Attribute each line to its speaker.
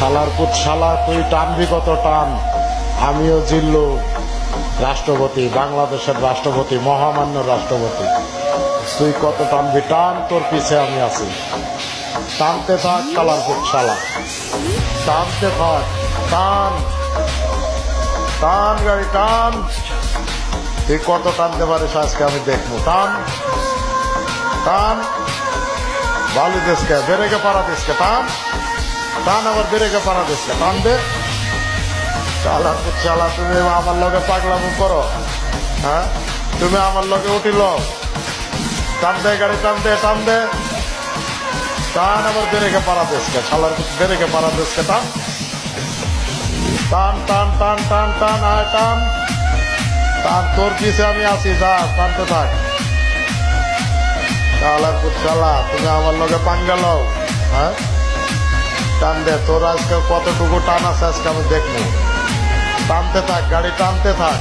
Speaker 1: শালার পুত শালা তুই টানবি কত টান? আমিও জিল্লু রাষ্ট্রপতি, বাংলাদেশের রাষ্ট্রপতি, মহামান্য রাষ্ট্রপতি। তুই কত টানবি টান? তোর পিছে আমি আছি। টানতে থাক কালার পুত, শালা। টানতে থাক, টান। টান গাড়ি, টান। তুই কত টানতে পারিস আজকে আমি দেখব। টান। টান। বালু দেশকে বেরেকে পাড়া দেশকে টান। টান আবার বেরেকে পাড়া দেশকে টান দে চালা চালা, তুমি আমার লগে পাগলামো করো হ্যাঁ? তুমি আমার লগে উঠিল টান দে গাড়ি, টান দে টান দে। টান আবার বেরেকে পাড়া দেশকে ছালার বেরেকে পাড়া দেশকে টান। টান টান টান টান টান, আয়, টান। টান, তোর পিছে আমি আছি, যা, টানতে থাক। চালা তুমি আমার লগে পাঙ্গা লও হ্যাঁ? টান দে, তোর আজকে কতটুকু টান আছে আজকে আমি দেখব। টানতে থাক, গাড়ি টানতে থাক।